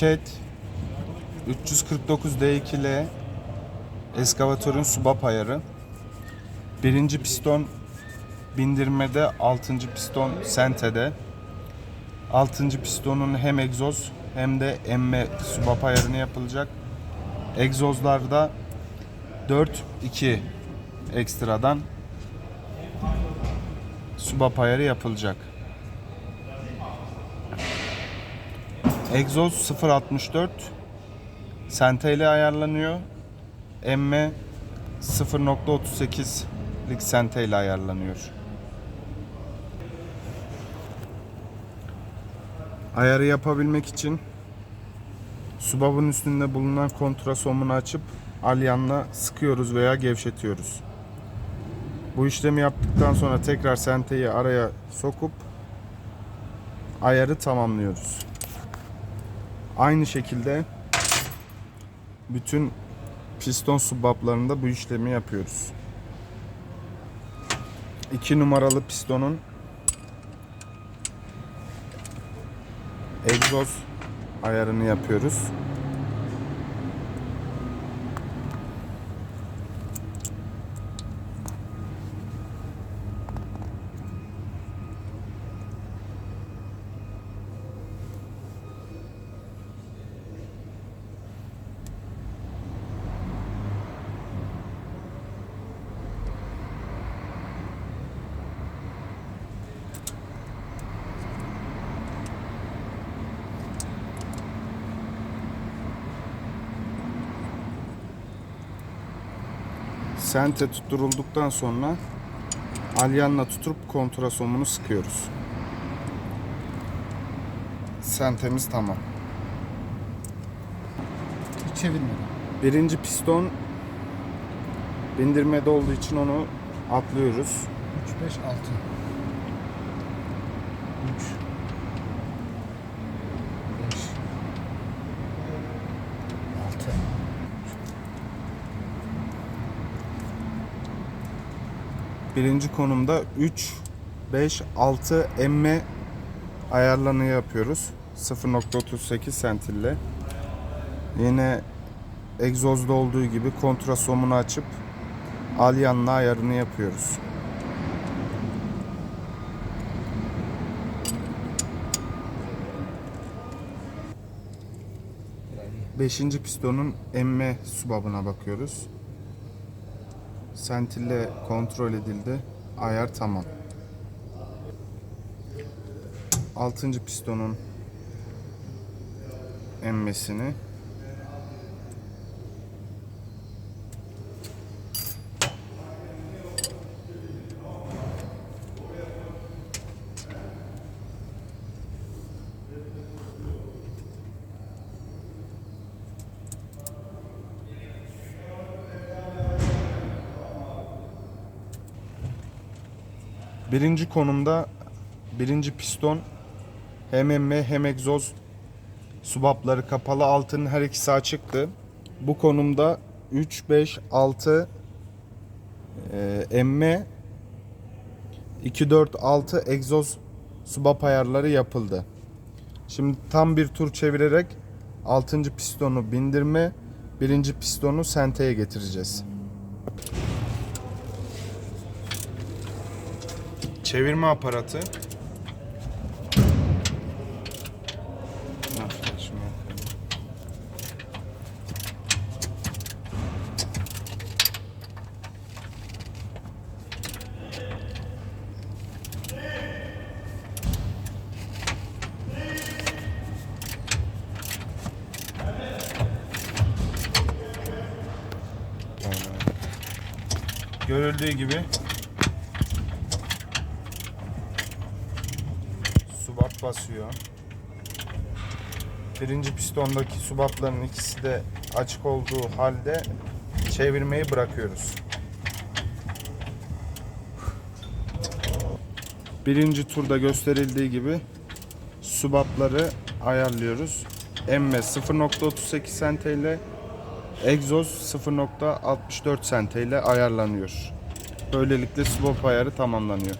CAT 349D2L eskavatörün subap ayarı. Birinci piston bindirmede, altıncı piston sentede. Altıncı pistonun hem egzoz hem de emme subap ayarını yapılacak. Egzozlarda 4-2 ekstradan subap ayarı yapılacak. Egzoz 0.64 senteyle ayarlanıyor. Emme 0.38'lik senteyle ayarlanıyor. Ayarı yapabilmek için subabın üstünde bulunan kontrasomunu açıp alyanla sıkıyoruz veya gevşetiyoruz. Bu işlemi yaptıktan sonra tekrar senteyi araya sokup ayarı tamamlıyoruz. Aynı şekilde bütün piston subaplarında bu işlemi yapıyoruz. 2 numaralı pistonun egzoz ayarını yapıyoruz. Sente tutturulduktan sonra alyanla tutup kontrasomunu sıkıyoruz. Sentemiz tamam. Hiç çevirmeden. Birinci piston bindirmede olduğu için onu atlıyoruz. 3, 5, 6. 3 5 6 Birinci konumda 3, 5, 6 emme ayarlarını yapıyoruz. 0.38 sentille. Yine egzozda olduğu gibi kontrasomunu açıp alyanla ayarını yapıyoruz. Beşinci pistonun emme subabına bakıyoruz. Sentille kontrol edildi. Ayar tamam. Altıncı pistonun emmesini Birinci konumda birinci piston hem emme hem egzoz subapları kapalı altının her ikisi açıktı. Bu konumda 3, 5, 6 e, emme 2, 4, 6 egzoz subap ayarları yapıldı. Şimdi tam bir tur çevirerek 6. pistonu bindirme, birinci pistonu senteye getireceğiz. Çevirme aparatı. Görüldüğü gibi basıyor. Birinci pistondaki subapların ikisi de açık olduğu halde çevirmeyi bırakıyoruz. Birinci turda gösterildiği gibi subapları ayarlıyoruz. Emme 0.38 sente ile egzoz 0.64 sente ile ayarlanıyor. Böylelikle subap ayarı tamamlanıyor.